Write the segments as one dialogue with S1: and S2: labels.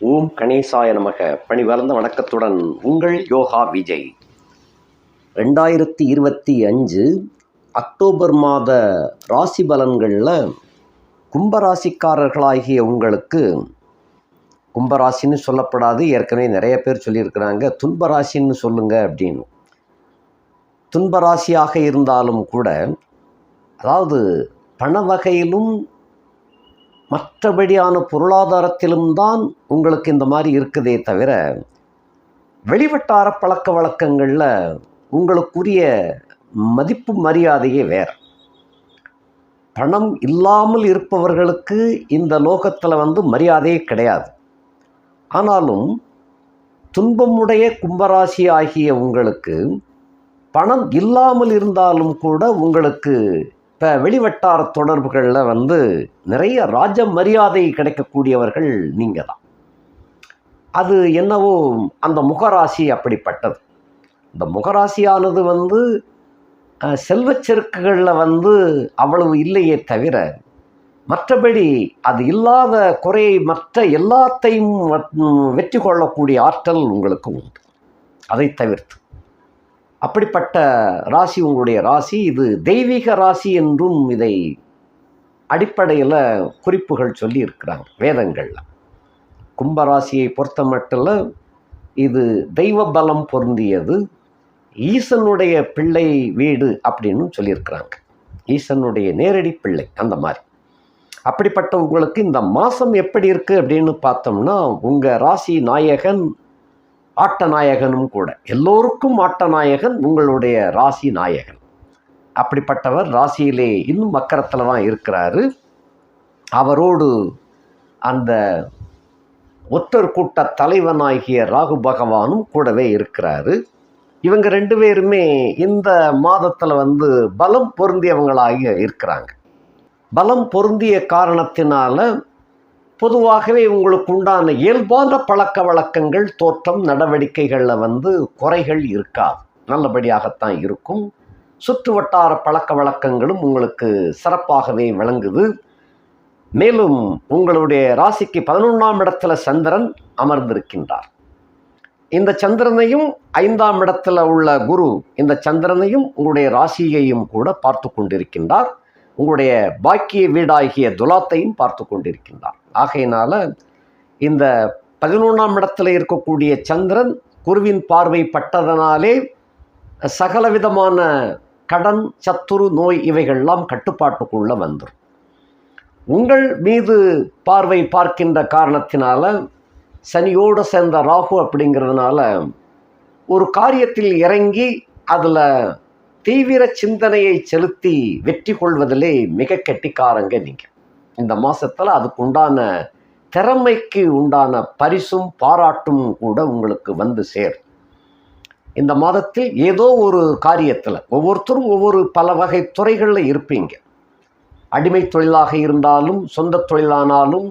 S1: ஓம் கணேசாய நமக. பணிவளர்ந்த வணக்கத்துடன் உங்கள் யோகா விஜய். ரெண்டாயிரத்தி இருபத்தி அஞ்சு அக்டோபர் மாத ராசி பலன்களில் கும்பராசிக்காரர்களாகிய உங்களுக்கு கும்பராசின்னு சொல்லப்படாது ஏற்கனவே நிறைய பேர் சொல்லியிருக்கிறாங்க துன்பராசின்னு சொல்லுங்க அப்படின்னு. துன்பராசியாக இருந்தாலும் கூட அதாவது பண வகையிலும் மற்றபடியான பொருளாதாரத்திலும் தான் உங்களுக்கு இந்த மாதிரி இருக்குதே தவிர வெளிவட்டார பழக்க வழக்கங்களில் உங்களுக்குரிய மதிப்பு மரியாதையே வேறு. பணம் இல்லாமல் இருப்பவர்களுக்கு இந்த லோகத்தில் வந்து மரியாதையே கிடையாது. ஆனாலும் துன்பமுடைய கும்பராசி ஆகிய உங்களுக்கு பணம் இல்லாமல் இருந்தாலும் கூட உங்களுக்கு இப்போ வெளிவட்டார தொடர்புகளில் வந்து நிறைய ராஜ மரியாதை கிடைக்கக்கூடியவர்கள் நீங்கள் தான் அது என்னவோ அந்த முகராசி அப்படிப்பட்டது. இந்த முகராசியானது வந்து செல்வச்செருக்குகளில் வந்து அவ்வளவு இல்லையே தவிர மற்றபடி அது இல்லாத குறையை மற்ற எல்லாத்தையும் வெற்றி கொள்ளக்கூடிய ஆற்றல் உங்களுக்கு உண்டு. அதை தவிர்த்து. அப்படிப்பட்ட ராசி உங்களுடைய ராசி? இது தெய்வீக ராசி என்றும் இதை அடிப்படையில் குறிப்புகள் சொல்லி இருக்கிறாங்க வேதங்களில் கும்பராசியை பொறுத்த மட்டும் இது தெய்வ பலம் பொருந்தியது. ஈசனுடைய பிள்ளை வீடு அப்படின்னு சொல்லியிருக்கிறாங்க. ஈசனுடைய நேரடி பிள்ளை அந்த மாதிரி. அப்படிப்பட்ட உங்களுக்கு இந்த மாதம் எப்படி இருக்குது அப்படின்னு பார்த்தோம்னா உங்கள் ராசி நாயகன் ஆட்டநாயகனும் கூட. எல்லோருக்கும் ஆட்டநாயகன் உங்களுடைய ராசி நாயகன். அப்படிப்பட்டவர் ராசியிலே இன்னும் மக்கரத்தில் தான் இருக்கிறாரு. அவரோடு அந்த ஒற்றர் கூட்ட தலைவனாகிய ராகு பகவானும் கூடவே இருக்கிறாரு. இவங்க ரெண்டு பேருமே இந்த மாதத்தில் வந்து பலம் பொருந்தியவங்களாக இருக்கிறாங்க. பலம் பொருந்திய காரணத்தினால பொதுவாகவே உங்களுக்கு உண்டான இயல்பான பழக்க வழக்கங்கள் தோற்றம் நடவடிக்கைகளில் வந்து குறைகள் இருக்காது நல்லபடியாகத்தான் இருக்கும். சுற்று வட்டார பழக்க வழக்கங்களும் உங்களுக்கு சிறப்பாகவே விளங்குது. மேலும் உங்களுடைய ராசிக்கு பதினொன்றாம் இடத்துல சந்திரன் அமர்ந்திருக்கின்றார். இந்த சந்திரனையும் ஐந்தாம் இடத்துல உள்ள குரு இந்த சந்திரனையும் உங்களுடைய ராசியையும் கூட பார்த்து கொண்டிருக்கின்றார். உங்களுடைய பாக்கிய வீடாகிய துலாத்தையும் பார்த்து கொண்டிருக்கின்றார். ஆகையினால இந்த பதினொன்றாம் இடத்துல இருக்கக்கூடிய சந்திரன் குருவின் பார்வை பட்டதனாலே சகலவிதமான கடன் சத்துரு நோய் இவைகள்லாம் கட்டுப்பாட்டுக்குள்ள வந்துடும் உங்கள் மீது பார்வை பார்க்கின்ற காரணத்தினால சனியோடு சேர்ந்த ராகு அப்படிங்கிறதுனால ஒரு காரியத்தில் இறங்கி அதில் தீவிர சிந்தனையை செலுத்தி வெற்றி கொள்வதிலே மிக கெட்டிக்காரங்க நீங்கள் இந்த மாதத்தில் அதுக்கு உண்டான திறமைக்கு உண்டான பரிசும் பாராட்டும் கூட உங்களுக்கு வந்து சேரும் இந்த மாதத்தில் ஏதோ ஒரு காரியத்தில் ஒவ்வொருத்தரும் ஒவ்வொரு பல வகை துறைகளில் இருப்பீங்க. அடிமை தொழிலாக இருந்தாலும் சொந்த தொழிலானாலும்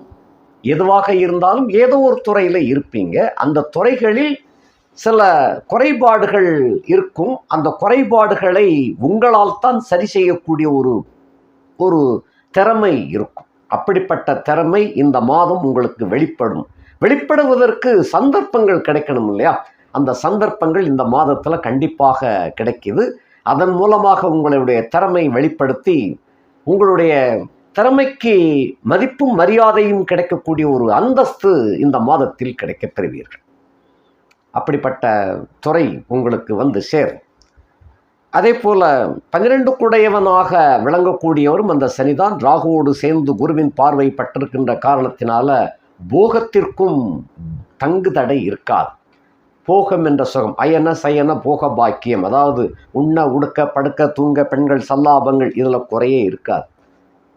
S1: எதுவாக இருந்தாலும் ஏதோ ஒரு துறையில் இருப்பீங்க. அந்த துறைகளில் சில குறைபாடுகள் இருக்கும். அந்த குறைபாடுகளை உங்களால் தான் சரி செய்யக்கூடிய ஒரு ஒரு திறமை இருக்கும். அப்படிப்பட்ட திறமை இந்த மாதம் உங்களுக்கு வெளிப்படும். வெளிப்படுவதற்கு சந்தர்ப்பங்கள் கிடைக்கணும் இல்லையா? அந்த சந்தர்ப்பங்கள் இந்த மாதத்தில் கண்டிப்பாக கிடைக்கிது. அதன் மூலமாக உங்களுடைய திறமை வெளிப்படுத்தி உங்களுடைய திறமைக்கு மதிப்பும் மரியாதையும் கிடைக்கக்கூடிய ஒரு அந்தஸ்து இந்த மாதத்தில் கிடைக்கப் பெறுவீர்கள். அப்படிப்பட்ட துறை உங்களுக்கு வந்து சேரும். அதே போல பன்னிரண்டு குடையவனாக விளங்கக்கூடியவரும் அந்த சனிதான். ராகுவோடு சேர்ந்து குருவின் பார்வை பட்டிருக்கின்ற காரணத்தினால போகத்திற்கும் தங்கு தடை இருக்காது. போகம் என்ற சுகம் அயன சயன போக பாக்கியம் அதாவது உண்ண உடுக்க படுக்க தூங்க பெண்கள் சல்லாபங்கள் இதில் குறையே இருக்காது.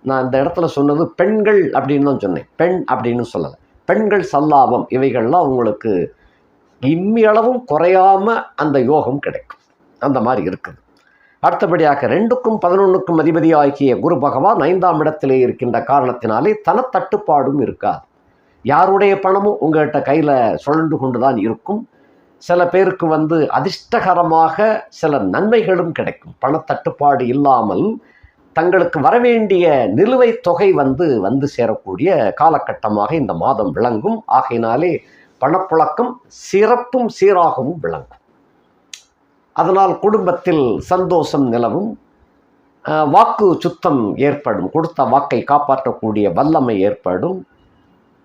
S1: நான் இந்த இடத்துல சொன்னது பெண்கள் அப்படின்னு தான் சொன்னேன். பெண் அப்படின்னு சொல்லலை. பெண்கள் சல்லாபம் இவைகள்லாம் உங்களுக்கு இம்மியளவும் குறையாம அந்த யோகம் கிடைக்கும். அந்த மாதிரி இருக்குது. அடுத்தபடியாக ரெண்டுக்கும் பதினொன்றுக்கும் அதிபதி ஆகிய குரு பகவான் ஐந்தாம் இடத்திலே இருக்கின்ற காரணத்தினாலே தனத்தட்டுப்பாடும் இருக்காது. யாருடைய பணமும் உங்கள்கிட்ட கையில் சுழண்டு கொண்டு தான் இருக்கும். சில பேருக்கு வந்து அதிர்ஷ்டகரமாக சில நன்மைகளும் கிடைக்கும். பணத்தட்டுப்பாடு இல்லாமல் தங்களுக்கு வரவேண்டிய நிலுவைத் தொகை வந்து வந்து சேரக்கூடிய காலகட்டமாக இந்த மாதம் விளங்கும். ஆகையினாலே பணப்புழக்கம் சிறப்பும் சீராகவும் விளங்கும். அதனால் குடும்பத்தில் சந்தோஷம் நிலவும் வாக்கு சுத்தம் ஏற்படும். கொடுத்த வாக்கை காப்பாற்றக்கூடிய வல்லமை ஏற்படும்.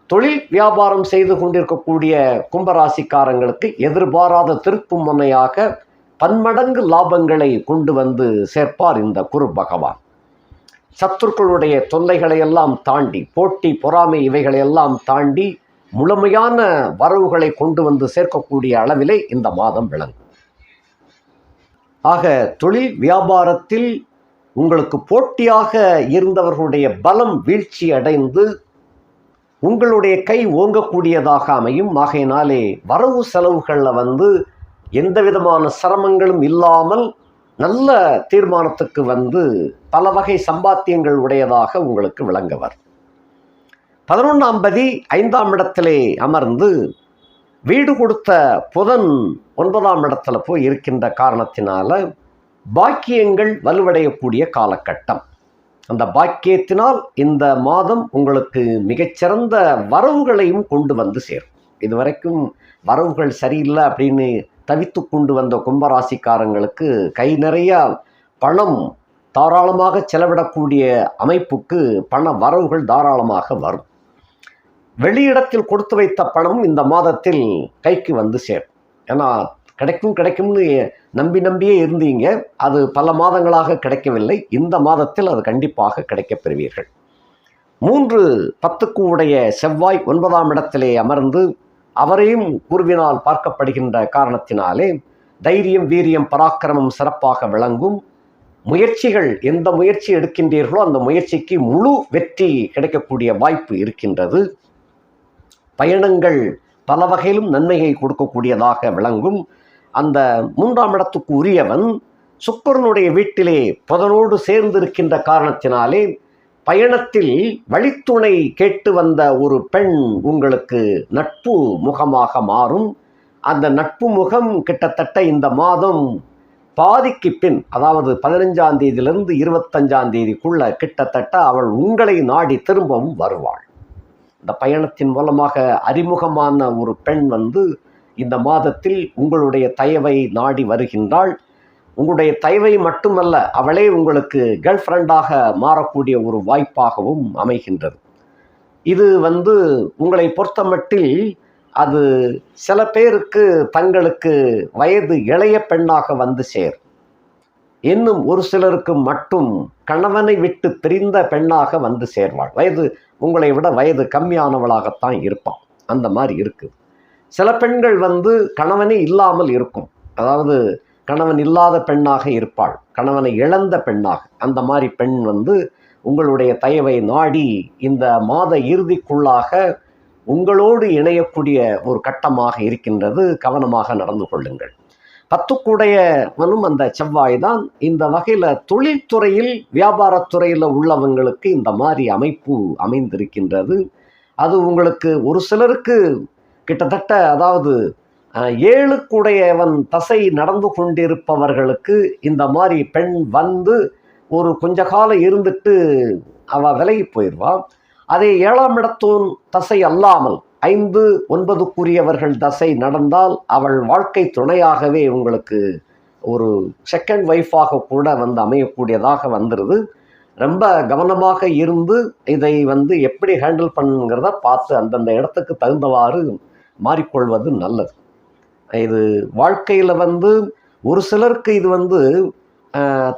S1: தொழில் வியாபாரம் செய்து கொண்டிருக்கக்கூடிய கும்பராசிக்காரங்களுக்கு எதிர்பாராத திருப்பு முனையாக பன்மடங்கு லாபங்களை கொண்டு வந்து சேர்ப்பார் இந்த குரு பகவான். சத்துருக்களுடைய தொல்லைகளை எல்லாம் தாண்டி போட்டி பொறாமை இவைகளை எல்லாம் தாண்டி முழுமையான வரவுகளை கொண்டு வந்து சேர்க்கக்கூடிய அளவிலே இந்த மாதம் விளங்கும். ஆக தொழில் வியாபாரத்தில் உங்களுக்கு போட்டியாக இருந்தவர்களுடைய பலம் வீழ்ச்சி அடைந்து உங்களுடைய கை ஓங்கக்கூடியதாக அமையும். ஆகையினாலே வரவு செலவுகளில் வந்து எந்த விதமான சிரமங்களும் இல்லாமல் நல்ல தீர்மானத்துக்கு வந்து பல வகை சம்பாத்தியங்கள் உடையதாக உங்களுக்கு விளங்குவர் பதினொன்றாம் பதி ஐந்தாம் இடத்திலே அமர்ந்து வீடு கொடுத்த புதன் ஒன்பதாம் இடத்துல போய் இருக்கின்ற காரணத்தினால பாக்கியங்கள் வலுவடையக்கூடிய காலகட்டம். அந்த பாக்கியத்தினால் இந்த மாதம் உங்களுக்கு மிகச்சிறந்த வரவுகளையும் கொண்டு வந்து சேரும். இதுவரைக்கும் வரவுகள் சரியில்லை அப்படின்னு தவித்து கொண்டு வந்த கும்பராசிக்காரங்களுக்கு கை நிறைய பணம் தாராளமாக செலவிடக்கூடிய அமைப்புக்கு பண வரவுகள் தாராளமாக வரும். வெளியிடத்தில் கொடுத்து வைத்த பணம் இந்த மாதத்தில் கைக்கு வந்து சேரும். ஏன்னா கிடைக்கும் கிடைக்கும்னு நம்பி நம்பியே இருந்தீங்க. அது பல மாதங்களாக கிடைக்கவில்லை. இந்த மாதத்தில் அது கண்டிப்பாக கிடைக்கப் பெறுவீர்கள். மூன்று பத்துக்கு உடைய செவ்வாய் ஒன்பதாம் இடத்திலே அமர்ந்து அவரையும் குருவினால் பார்க்கப்படுகின்ற காரணத்தினாலே தைரியம் வீரியம் பராக்கிரமம் சிறப்பாக விளங்கும். முயற்சிகள் எந்த முயற்சி எடுக்கின்றீர்களோ அந்த முயற்சிக்கு முழு வெற்றி கிடைக்கக்கூடிய வாய்ப்பு இருக்கின்றது. பயணங்கள் பல வகையிலும் நன்மையை கொடுக்கக்கூடியதாக விளங்கும். அந்த மூன்றாம் இடத்துக்கு உரியவன் சுக்கரனுடைய வீட்டிலே புதனோடு சேர்ந்திருக்கின்ற காரணத்தினாலே பயணத்தில் வழித்துணை கேட்டு வந்த ஒரு பெண் உங்களுக்கு நட்பு முகமாக மாறும். அந்த நட்பு முகம் கிட்டத்தட்ட இந்த மாதம் பாதிக்கு பின் அதாவது பதினஞ்சாம் தேதியிலிருந்து இருபத்தஞ்சாம் தேதிக்குள்ள கிட்டத்தட்ட அவள் உங்களை நாடி திரும்பவும் வருவாள். இந்த பயணத்தின் மூலமாக அறிமுகமான ஒரு பெண் வந்து இந்த மாதத்தில் உங்களுடைய தயவை நாடி வருகின்றாள். உங்களுடைய தயவை மட்டுமல்ல அவளே உங்களுக்கு கேர்ள் ஃப்ரெண்டாக மாறக்கூடிய ஒரு வாய்ப்பாகவும் அமைகின்றது. இது வந்து உங்களை பொறுத்தமட்டில் அது சில பேருக்கு தங்களுக்கு வயது இளைய பெண்ணாக வந்து சேர் இன்னும் ஒரு சிலருக்கு மட்டும் கணவனை விட்டு பிரிந்த பெண்ணாக வந்து சேர்வாள். வயது உங்களை விட வயது கம்மியானவளாகத்தான் இருப்பான் அந்த மாதிரி இருக்குது சில பெண்கள் வந்து கணவனே இல்லாமல் இருக்கும். அதாவது கணவன் இல்லாத பெண்ணாக இருப்பாள். கணவனை இழந்த பெண்ணாக. அந்த மாதிரி பெண் வந்து உங்களுடைய தயவை நாடி இந்த மாத இறுதிக்குள்ளாக உங்களோடு இணையக்கூடிய ஒரு கட்டமாக இருக்கின்றது. கவனமாக நடந்து கொள்ளுங்கள். பத்துக்குடையவனும் அந்த செவ்வாய் தான். இந்த வகையில் தொழில்துறையில் வியாபாரத்துறையில் உள்ளவங்களுக்கு இந்த மாதிரி அமைப்பு அமைந்திருக்கின்றது. அது உங்களுக்கு ஒரு சிலருக்கு கிட்டத்தட்ட அதாவது ஏழுக்குடையவன் தசை நடந்து கொண்டிருப்பவர்களுக்கு இந்த மாதிரி பெண் வந்து ஒரு கொஞ்ச காலம் இருந்துட்டு அவ விலகி போயிடுவாள் அதே ஏழாம் இடத்தோன் தசை அல்லாமல் ஐந்து ஒன்பதுக்குரியவர்கள் தசை நடந்தால் அவள் வாழ்க்கை துணையாகவே உங்களுக்கு ஒரு செகண்ட் ஒய்ஃபாக கூட வந்து அமையக்கூடியதாக வந்துடுது ரொம்ப கவனமாக இருந்து இதை வந்து எப்படி ஹேண்டில் பண்ணுங்கிறத பார்த்து அந்தந்த இடத்துக்கு தகுந்தவாறு மாறிக்கொள்வது நல்லது. இது வாழ்க்கையில் வந்து ஒரு சிலருக்கு இது வந்து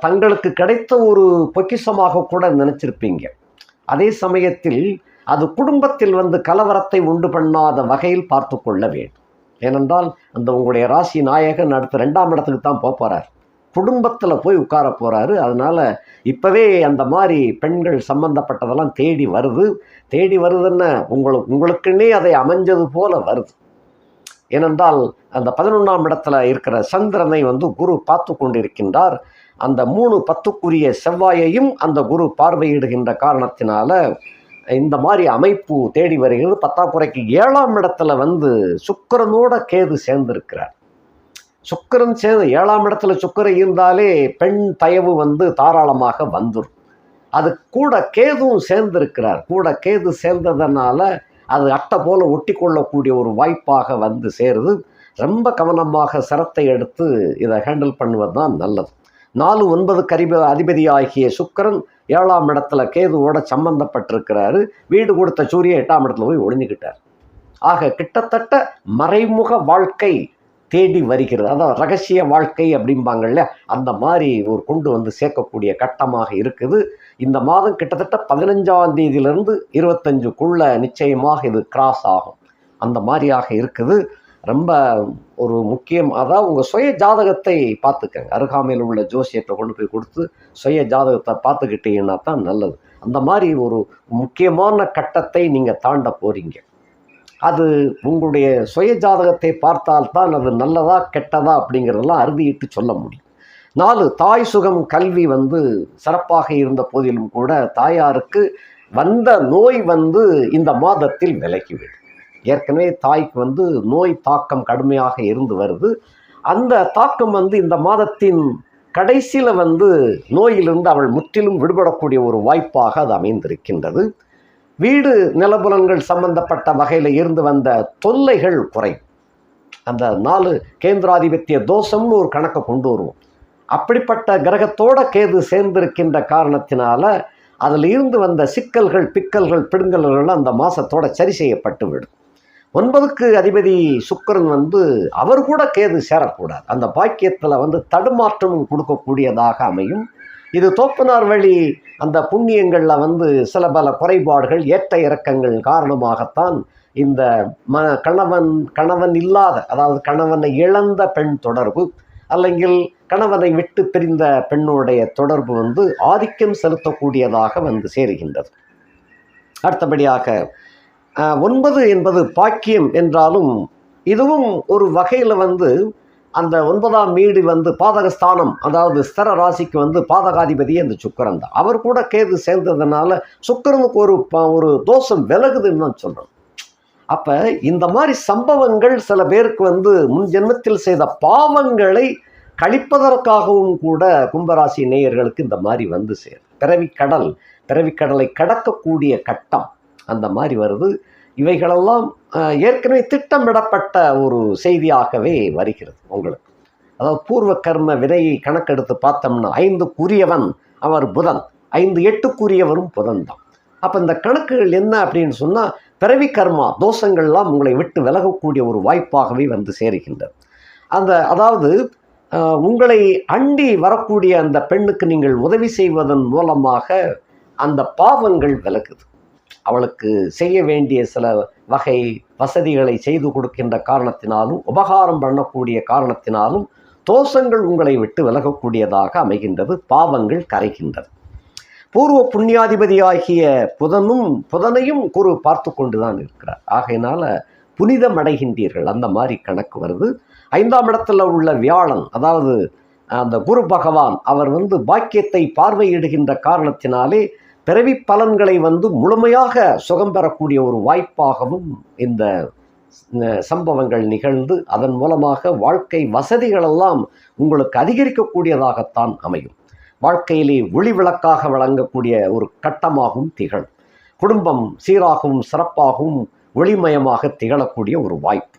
S1: தங்களுக்கு கிடைத்த ஒரு பொக்கிஷமாக கூட நினச்சிருப்பீங்க. அதே சமயத்தில் அது குடும்பத்தில் வந்து கலவரத்தை உண்டு பண்ணாத வகையில் பார்த்து கொள்ள வேண்டும். ஏனென்றால் அந்த உங்களுடைய ராசி நாயகன் அடுத்த ரெண்டாம் இடத்துக்கு தான் போக போகிறார் குடும்பத்தில் போய் உட்கார போகிறாரு அதனால் இப்போவே அந்த மாதிரி பெண்கள் சம்பந்தப்பட்டதெல்லாம் தேடி வருது. தேடி வருதுன்னு உங்களுக்கு உங்களுக்குன்னே அதை அமைஞ்சது போல வருது. ஏனென்றால் அந்த பதினொன்றாம் இடத்துல இருக்கிற சந்திரனை வந்து குரு பார்த்து கொண்டிருக்கின்றார். அந்த மூணு பத்துக்குரிய செவ்வாயையும் அந்த குரு பார்வையிடுகின்ற காரணத்தினால இந்த மாதிரி அமைப்பு தேடி வருகிறது. பத்தாக்குறைக்கு ஏழாம் இடத்துல வந்து சுக்கிரனோட கேது சேர்ந்திருக்கிறார். சுக்கரன் சேர்ந்து ஏழாம் இடத்துல சுக்கிரன் இருந்தாலே பெண் தயவு வந்து தாராளமாக வந்துடும் அது கூட கேதுவும் சேர்ந்திருக்கிறார். கூட கேது சேர்ந்ததுனால அது அட்டை போல ஒட்டி கொள்ளக்கூடிய ஒரு வாய்ப்பாக வந்து சேருது. ரொம்ப கவனமாக சிரத்தை எடுத்து இதை ஹேண்டில் பண்ணுவது தான் நல்லது. நாலு ஒன்பது கரிப அதிபதி ஆகிய சுக்கிரன் ஏழாம் இடத்துல கேதுவோட சம்பந்தப்பட்டிருக்கிறாரு. வீடு கொடுத்த சூரிய எட்டாம் இடத்துல போய் ஒளிஞ்சுக்கிட்டார். ஆக கிட்டத்தட்ட மறைமுக வாழ்க்கை தேடி வருகிறது. அதான் ரகசிய வாழ்க்கை அப்படிம்பாங்கல்ல அந்த மாதிரி ஒரு கொண்டு வந்து சேர்க்கக்கூடிய கட்டமாக இருக்குது. இந்த மாதம் கிட்டத்தட்ட பதினஞ்சாம் தேதியிலிருந்து இருபத்தஞ்சுக்குள்ள நிச்சயமாக இது கிராஸ் ஆகும். அந்த மாதிரியாக இருக்குது. ரொம்ப ஒரு முக்கியம். அதாவது உங்கள் சுய ஜாதகத்தை பார்த்துக்கங்க. அருகாமையில் உள்ள ஜோசியத்தை கொண்டு போய் கொடுத்து சுய ஜாதகத்தை பார்த்துக்கிட்டீங்கன்னா தான் நல்லது. அந்த மாதிரி ஒரு முக்கியமான கட்டத்தை நீங்கள் தாண்ட போகிறீங்க அது உங்களுடைய சுய ஜாதகத்தை பார்த்தால்தான் அது நல்லதா கெட்டதா அப்படிங்கிறதெல்லாம் அறுதியிட்டு சொல்ல முடியும். நாலு தாய் சுகம் கல்வி வந்து சிறப்பாக இருந்த போதிலும் கூட தாயாருக்கு வந்த நோய் வந்து இந்த மாதத்தில் விலகிவிடும். ஏற்கனவே தாய்க்கு வந்து நோய் தாக்கம் கடுமையாக இருந்து வருது. அந்த தாக்கம் வந்து இந்த மாதத்தின் கடைசியில் வந்து நோயிலிருந்து அவள் முற்றிலும் விடுபடக்கூடிய ஒரு வாய்ப்பாக அது அமைந்திருக்கின்றது. வீடு நிலபுலன்கள் சம்பந்தப்பட்ட வகையில் இருந்து வந்த தொல்லைகள் குறை அந்த நாலு கேந்திராதிபத்திய தோஷம்னு ஒரு கணக்கை கொண்டு வருவோம். அப்படிப்பட்ட கிரகத்தோட கேது சேர்ந்திருக்கின்ற காரணத்தினால அதில் இருந்து வந்த சிக்கல்கள் பிக்கல்கள் பிடுங்கல்கள் அந்த மாதத்தோட சரி செய்யப்பட்டு விடும். ஒன்பதுக்கு அதிபதி சுக்கரன் வந்து அவர் கூட கேது சேரக்கூடாது. அந்த பாக்கியத்தில் வந்து தடுமாற்றம் கொடுக்கக்கூடியதாக அமையும். இது தோப்பனார் வழி அந்த புண்ணியங்களில் வந்து சில பல குறைபாடுகள் ஏற்ற இறக்கங்கள் காரணமாகத்தான் இந்த ம கணவன் கணவன் இல்லாத அதாவது கணவனை இழந்த பெண் தொடர்பு அல்லங்கில் கணவனை விட்டு பிரிந்த பெண்ணுடைய தொடர்பு வந்து ஆதிக்கம் செலுத்தக்கூடியதாக வந்து சேருகின்றது. அடுத்தபடியாக ஒன்பது என்பது பாக்கியம் என்றாலும் இதுவும் ஒரு வகையில் வந்து அந்த ஒன்பதாம் வீடு வந்து பாதகஸ்தானம் அதாவது ஸ்தர ராசிக்கு வந்து பாதகாதிபதி அந்த சுக்கரன் தான். அவர் கூட கேது சேர்ந்ததுனால சுக்கிரனுக்கு ஒரு ஒரு தோஷம் விலகுதுன்னு தான் சொல்கிறோம் அப்போ இந்த மாதிரி சம்பவங்கள் சில பேருக்கு வந்து முன் ஜென்மத்தில் செய்த பாவங்களை கழிப்பதற்காகவும் கூட கும்பராசி நேயர்களுக்கு இந்த மாதிரி வந்து சேரும். பிறவிக்கடல் பிறவிக்கடலை கடக்கக்கூடிய கட்டம். அந்த மாதிரி வருது. இவைகளெல்லாம் ஏற்கனவே திட்டமிடப்பட்ட ஒரு செய்தியாகவே வருகிறது உங்களுக்கு. அதாவது பூர்வ கர்ம வினையை கணக்கெடுத்து பார்த்தோம்னா ஐந்துக்குரியவன் அவர் புதன். ஐந்து எட்டுக்குரியவரும் புதன் தான். அப்போ இந்த கணக்குகள் என்ன அப்படின்னு சொன்னால் பிறவி கர்மா தோஷங்கள்லாம் உங்களை விட்டு விலகக்கூடிய ஒரு வாய்ப்பாகவே வந்து சேருகின்றது. அந்த அதாவது உங்களை அண்டி வரக்கூடிய அந்த பெண்ணுக்கு நீங்கள் உதவி செய்வதன் மூலமாக அந்த பாவங்கள் விலகுது. அவளுக்கு செய்ய வேண்டிய சில வகை வசதிகளை செய்து கொடுக்கின்ற காரணத்தினாலும் உபகாரம் பண்ணக்கூடிய காரணத்தினாலும் தோஷங்கள் உங்களை விட்டு விலகக்கூடியதாக அமைகின்றது பாவங்கள் கரைகின்றது. பூர்வ புண்ணியாதிபதியாகிய புதனும் புதனையும் குரு பார்த்து கொண்டு தான் இருக்கிறார். ஆகையினால புனிதம் அடைகின்றீர்கள் அந்த மாதிரி கணக்கு வருது. ஐந்தாம் இடத்துல உள்ள வியாழன் அதாவது அந்த குரு பகவான் அவர் வந்து பாக்கியத்தை பார்வையிடுகின்ற காரணத்தினாலே பிறவி பலன்களை வந்து முழுமையாக சுகம் பெறக்கூடிய ஒரு வாய்ப்பாகவும் இந்த சம்பவங்கள் நிகழ்ந்து அதன் மூலமாக வாழ்க்கை வசதிகளெல்லாம் உங்களுக்கு அதிகரிக்கக்கூடியதாகத்தான் அமையும். வாழ்க்கையிலே ஒளி விளக்காக வழங்கக்கூடிய ஒரு கட்டமாகவும் திகழும். குடும்பம் சீராகவும் சிறப்பாகவும் ஒளிமயமாக திகழக்கூடிய ஒரு வாய்ப்பு.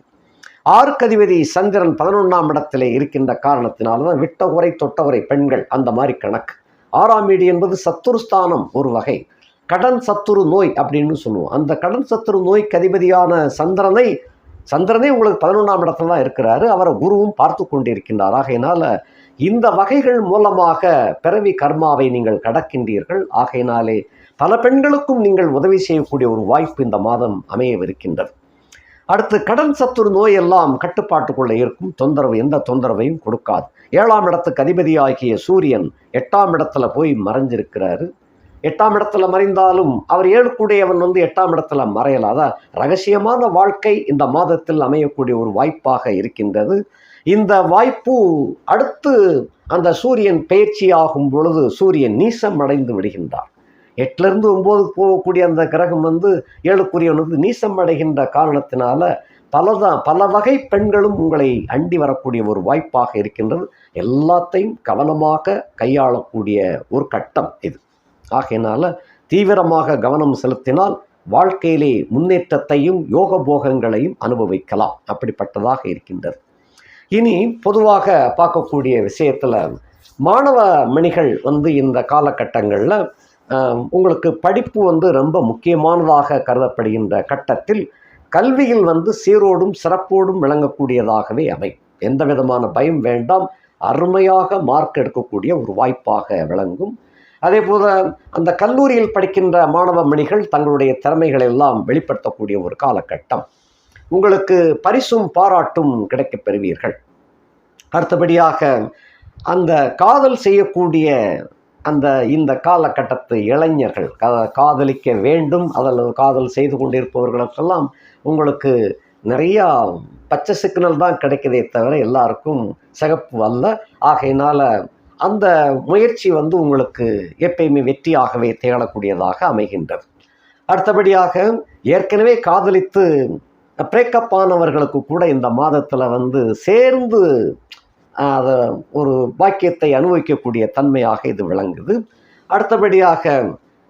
S1: ஆறுக்கதிபதி சந்திரன் பதினொன்றாம் இடத்திலே இருக்கின்ற காரணத்தினால தான் விட்ட உரை தொட்டவரை பெண்கள் அந்த மாதிரி கணக்கு. ஆறாம் வீடு என்பது சத்துருஸ்தானம் ஒரு வகை. கடன் சத்துரு நோய் அப்படின்னு சொல்லுவோம். அந்த கடன் சத்துரு நோய்க்கு அதிபதியான சந்திரனை சந்திரனே உங்களுக்கு பதினொன்றாம் இடத்துல தான் இருக்கிறாரு. அவரை குருவும் பார்த்து கொண்டிருக்கின்றார். ஆகையினால இந்த வகைகள் மூலமாக பிறவி கர்மாவை நீங்கள் கடக்கின்றீர்கள். ஆகையினாலே பல பெண்களுக்கும் நீங்கள் உதவி செய்யக்கூடிய ஒரு வாய்ப்பு இந்த மாதம் அமையவிருக்கின்றது. அடுத்து கடன் சத்துரு நோய் எல்லாம் கட்டுப்பாட்டுக்குள்ளே இருக்கும். தொந்தரவு எந்த தொந்தரவையும் கொடுக்காது. ஏழாம் இடத்துக்கு அதிபதியாகிய சூரியன் எட்டாம் இடத்துல போய் மறைஞ்சிருக்கிறாரு. எட்டாம் இடத்துல மறைந்தாலும் அவர் ஏழுக்குடையவன் வந்து எட்டாம் இடத்துல மறையலாம் அதான் ரகசியமான வாழ்க்கை இந்த மாதத்தில் அமையக்கூடிய ஒரு வாய்ப்பாக இருக்கின்றது. இந்த வாய்ப்பு அடுத்து அந்த சூரியன் பயிற்சி ஆகும் பொழுது சூரியன் நீசம் அடைந்து விடுகின்றார். எட்டிலிருந்து ஒம்பது போகக்கூடிய அந்த கிரகம் வந்து ஏழுக்குரியவன் வந்து நீசம் அடைகின்ற காரணத்தினால பலதான் பல வகை பெண்களும் உங்களை அண்டி வரக்கூடிய ஒரு வாய்ப்பாக இருக்கின்றது. எல்லாத்தையும் கவனமாக கையாளக்கூடிய ஒரு கட்டம் இது. ஆகையினால தீவிரமாக கவனம் செலுத்தினால் வாழ்க்கையிலே முன்னேற்றத்தையும் யோக போகங்களையும் அனுபவிக்கலாம். அப்படிப்பட்டதாக இருக்கின்றது. இனி பொதுவாக பார்க்கக்கூடிய விஷயத்தில் மாணவ மணிகள் வந்து இந்த காலகட்டங்களில் உங்களுக்கு படிப்பு வந்து ரொம்ப முக்கியமானதாக கருதப்படுகின்ற கட்டத்தில் கல்வியில் வந்து சீரோடும் சிறப்போடும் விளங்கக்கூடியதாகவே அமை எந்த விதமான பயம் வேண்டாம். அருமையாக மார்க் எடுக்கக்கூடிய ஒரு வாய்ப்பாக விளங்கும். அதே போல அந்த கல்லூரியில் படிக்கின்ற மாணவ மணிகள் தங்களுடைய திறமைகளை எல்லாம் வெளிப்படுத்தக்கூடிய ஒரு காலகட்டம். உங்களுக்கு பரிசும் பாராட்டும் கிடைக்கப் பெறுவீர்கள். அடுத்தபடியாக அந்த காதல் செய்யக்கூடிய அந்த இந்த காலகட்டத்து இளைஞர்கள் கா- காதலிக்க வேண்டும். அதில் காதல் செய்து கொண்டிருப்பவர்களுக்கெல்லாம் உங்களுக்கு நிறையா பச்சை சிக்னல் தான் கிடைக்குதே தவிர எல்லாருக்கும் சிகப்பு அல்ல. ஆகையினால் அந்த முயற்சி வந்து உங்களுக்கு எப்பயுமே வெற்றியாகவே தேடக்கூடியதாக அமைகின்றது. அடுத்தபடியாக ஏற்கனவே காதலித்து பிரேக்கப் ஆனவர்களுக்கு கூட இந்த மாதத்தில் வந்து சேர்ந்து அதை ஒரு பாக்கியத்தை அனுபவிக்கக்கூடிய தன்மையாக இது விளங்குது. அடுத்தபடியாக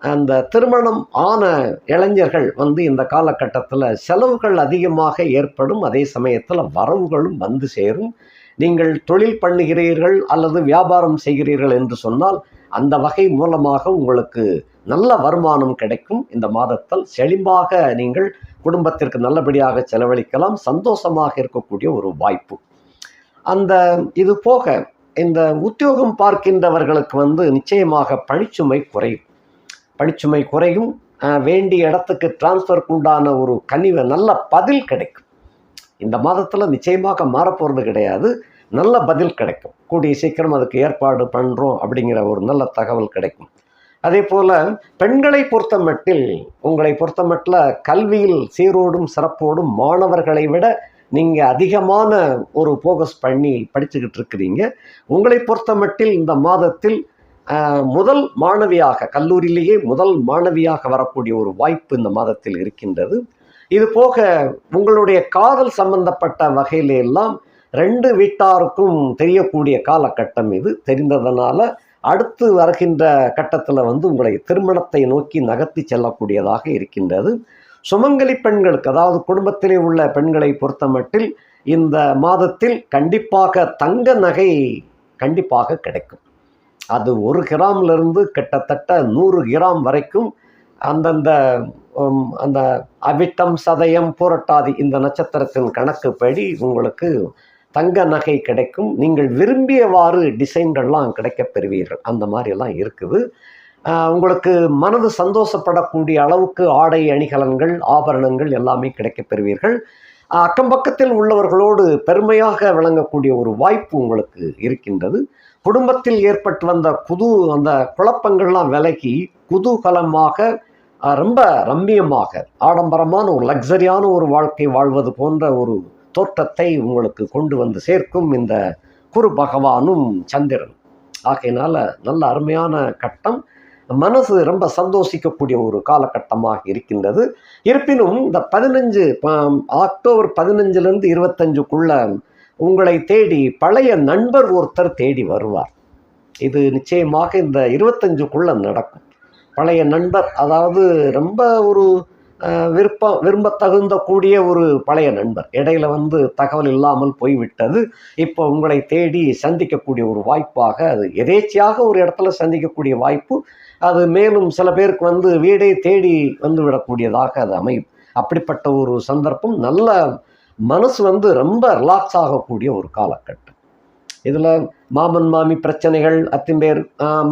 S1: அந்த திருமணம் ஆன இளைஞர்கள் வந்து இந்த காலகட்டத்தில் செலவுகள் அதிகமாக ஏற்படும். அதே சமயத்தில் வரவுகளும் வந்து சேரும். நீங்கள் தொழில் பண்ணுகிறீர்கள் அல்லது வியாபாரம் செய்கிறீர்கள் என்று சொன்னால் அந்த வகை மூலமாக உங்களுக்கு நல்ல வருமானம் கிடைக்கும். இந்த மாதத்தில் செழிம்பாக நீங்கள் குடும்பத்திற்கு நல்லபடியாக செலவழிக்கலாம். சந்தோஷமாக இருக்கக்கூடிய ஒரு வாய்ப்பு. அந்த இது போக இந்த உத்தியோகம் பார்க்கின்றவர்களுக்கு வந்து நிச்சயமாக பணிச்சுமை குறையும். பணிச்சுமை குறையும். வேண்டிய இடத்துக்கு டிரான்ஸ்ஃபருக்கு உண்டான ஒரு கனிவு நல்ல பதில் கிடைக்கும். இந்த மாதத்தில் நிச்சயமாக மாறப்போகிறது கிடையாது. நல்ல பதில் கிடைக்கும். கூடிய சீக்கிரம் அதுக்கு ஏற்பாடு பண்ணுறோம் அப்படிங்கிற ஒரு நல்ல தகவல் கிடைக்கும். அதே போல் பெண்களை பொறுத்த மட்டில் உங்களை பொறுத்த மட்டில் கல்வியில் சீரோடும் சிறப்போடும் மாணவர்களை விட நீங்கள் அதிகமான ஒரு ஃபோகஸ் பண்ணி படிச்சுக்கிட்டு இருக்கிறீங்க. உங்களை பொறுத்த மட்டில் இந்த மாதத்தில் முதல் மாணவியாக கல்லூரியிலேயே முதல் மாணவியாக வரக்கூடிய ஒரு வாய்ப்பு இந்த மாதத்தில் இருக்கின்றது. இது போக உங்களுடைய காதல் சம்பந்தப்பட்ட வகையில எல்லாம் ரெண்டு வீட்டாருக்கும் தெரியக்கூடிய காலகட்டம் இது. தெரிந்ததனால அடுத்து வருகின்ற கட்டத்தில் வந்து உங்களை திருமணத்தை நோக்கி நகர்த்தி செல்லக்கூடியதாக இருக்கின்றது. சுமங்கலி பெண்களுக்கு அதாவது குடும்பத்திலே உள்ள பெண்களை பொறுத்தமட்டில் இந்த மாதத்தில் கண்டிப்பாக தங்க நகை கண்டிப்பாக கிடைக்கும். அது ஒரு கிராம்லேருந்து கிட்டத்தட்ட நூறு கிராம் வரைக்கும் அந்தந்த அந்த அவிட்டம் சதயம் புரட்டாதி இந்த நட்சத்திரத்தின் கணக்குப்படி உங்களுக்கு தங்க நகை கிடைக்கும். நீங்கள் விரும்பியவாறு டிசைன்கள்லாம் கிடைக்கப் பெறுவீர்கள். அந்த மாதிரியெல்லாம் இருக்குது. உங்களுக்கு மனது சந்தோஷப்படக்கூடிய அளவுக்கு ஆடை அணிகலன்கள் ஆபரணங்கள் எல்லாமே கிடைக்கப் பெறுவீர்கள். அக்கம் பக்கத்தில் உள்ளவர்களோடு பெருமையாக விளங்கக்கூடிய ஒரு வாய்ப்பு உங்களுக்கு இருக்கின்றது. குடும்பத்தில் ஏற்பட்டு வந்த புது அந்த குழப்பங்கள்லாம் விலகி குதூகலமாக ரொம்ப ரம்மியமாக ஆடம்பரமான ஒரு லக்ஸரியான ஒரு வாழ்க்கை வாழ்வது போன்ற ஒரு தோற்றத்தை உங்களுக்கு கொண்டு வந்து சேர்க்கும் இந்த குரு பகவானும் சந்திரன். ஆகையினால நல்ல அருமையான கட்டம். மனசு ரொம்ப சந்தோஷிக்கக்கூடிய ஒரு காலகட்டமாக இருக்கின்றது. இருப்பினும் இந்த பதினஞ்சு அக்டோபர் பதினஞ்சுலேருந்து இருபத்தஞ்சுக்குள்ள உங்களை தேடி பழைய நண்பர் ஒருத்தர் தேடி வருவார். இது நிச்சயமாக இந்த இருபத்தஞ்சுக்குள்ளே நடக்கும். பழைய நண்பர் அதாவது ரொம்ப ஒரு விருப்பம் விரும்ப கூடிய ஒரு பழைய நண்பர். இடையில வந்து தகவல் இல்லாமல் போய்விட்டது. இப்போ உங்களை தேடி சந்திக்கக்கூடிய ஒரு வாய்ப்பாக அது எதேச்சியாக ஒரு இடத்துல சந்திக்கக்கூடிய வாய்ப்பு. அது மேலும் சில பேருக்கு வந்து வீடே தேடி வந்து விடக்கூடியதாக அது அமையும். அப்படிப்பட்ட ஒரு சந்தர்ப்பம் நல்ல மனசு வந்து ரொம்ப ரிலாக்ஸ் ஆகக்கூடிய ஒரு காலகட்டம். இதில் மாமன் மாமி பிரச்சனைகள் அத்திம்பேர்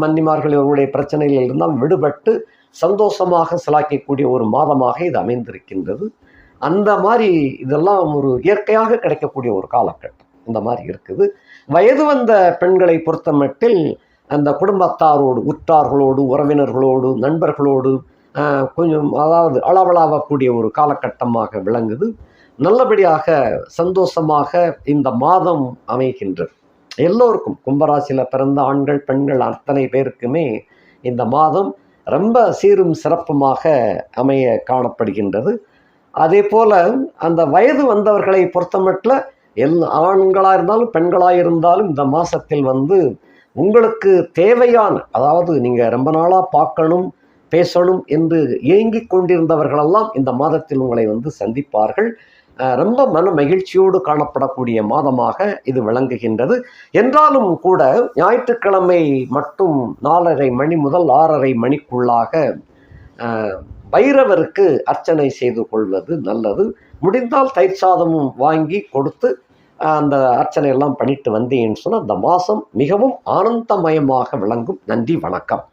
S1: மன்னிமார்கள் இவர்களுடைய பிரச்சனைகள் இருந்தால் விடுபட்டு சந்தோஷமாக சிலாக்கக்கூடிய ஒரு மாதமாக இது அமைந்திருக்கின்றது. அந்த மாதிரி இதெல்லாம் ஒரு இயற்கையாக கிடைக்கக்கூடிய ஒரு காலகட்டம் இந்த மாதிரி இருக்குது. வயது வந்த பெண்களை பொறுத்த மட்டில் அந்த குடும்பத்தாரோடு உற்றார்களோடு உறவினர்களோடு நண்பர்களோடு கொஞ்சம் அதாவது அளவலாகக்கூடிய ஒரு காலகட்டமாக விளங்குது. நல்லபடியாக சந்தோஷமாக இந்த மாதம் அமைகின்றது. எல்லோருக்கும் கும்பராசியில் பிறந்த ஆண்கள் பெண்கள் அத்தனை பேருக்குமே இந்த மாதம் ரொம்ப சீரும் சிறப்புமாக அமைய காணப்படுகின்றது. அதே போல் அந்த வயது வந்தவர்களை பொறுத்தமட்டில் எல் ஆண்களாக இருந்தாலும் பெண்களாக இருந்தாலும் இந்த மாதத்தில் வந்து உங்களுக்கு தேவையான அதாவது நீங்கள் ரொம்ப நாளாக பார்க்கணும் பேசணும் என்று ஏங்கிக் கொண்டிருந்தவர்களெல்லாம் இந்த மாதத்தில் உங்களை வந்து சந்திப்பார்கள். ரொம்ப மன மகிழ்ச்சியோடு காணப்படக்கூடிய மாதமாக இது விளங்குகின்றது. என்றாலும் கூட ஞாயிற்றுக்கிழமை மட்டும் நாலரை மணி முதல் ஆறரை மணிக்குள்ளாக பைரவருக்கு அர்ச்சனை செய்து கொள்வது நல்லது. முடிந்தால் தயிர் சாதமும் வாங்கி கொடுத்து அந்த அர்ச்சனை எல்லாம் பண்ணிட்டு வந்தீங்கன்னு சொன்னால் அந்த மாதம் மிகவும் ஆனந்தமயமாக விளங்கும். நன்றி வணக்கம்.